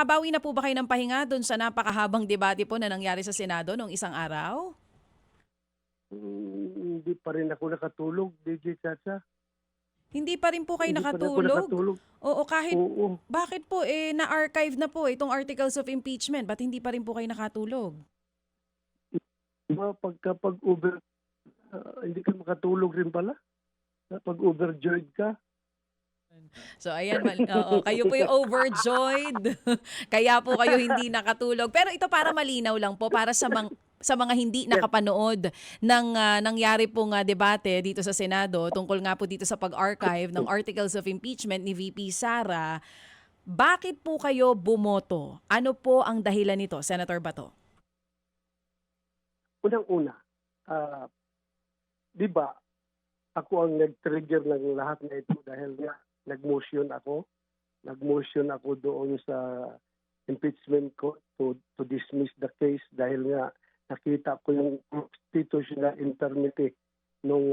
Nakabawi na po ba kayo ng pahinga doon sa napakahabang debate po na nangyari sa Senado noong isang araw? Mm, hindi pa rin ako nakatulog, DJ Chacha. Hindi pa rin po kayo Hindi pa rin ako nakatulog? nakatulog. Oo, kahit Oo. bakit po eh na-archive na po itong articles of impeachment, ba't hindi pa rin po kayo nakatulog? Diba, pagka pag over, ah, hindi ka makatulog rin pala. Pag overjoyed ka. So ayan, mal- oo, kayo po yung overjoyed. Kaya po kayo hindi nakatulog. Pero ito para malinaw lang po para sa mga sa mga hindi nakapanood ng ah, nangyari pong ah, debate dito sa Senado tungkol nga po dito sa pag-archive ng articles of impeachment ni VP Sara. Bakit po kayo bumoto? Ano po ang dahilan nito, Senator Bato? Unang-una, ah, di ba, ako ang nag-trigger ng lahat na ito dahil nga nag-motion ako. Nag-motion ako doon sa impeachment court to, to dismiss the case dahil nga nakita ko yung constitutional infirmity nung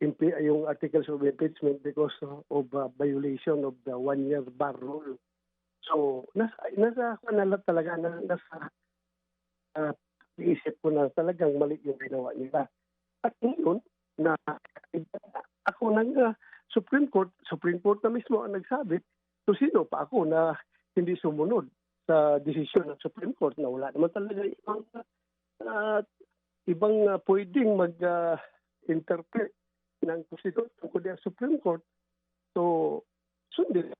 impe- yung articles of impeachment because of ah, violation of the one-year bar rule. So, nasa, nasa ako na lang talaga, na, nasa ah, iisip ko na talagang mali yung ginawa nila. At ngayon, na ako ng uh, Supreme Court, Supreme Court na mismo ang nagsabi, to sino pa ako na hindi sumunod sa desisyon ng Supreme Court na wala naman talaga ibang uh, ibang uh, pwedeng mag-interpret ng Constitution kundi ang Supreme Court. So, sundin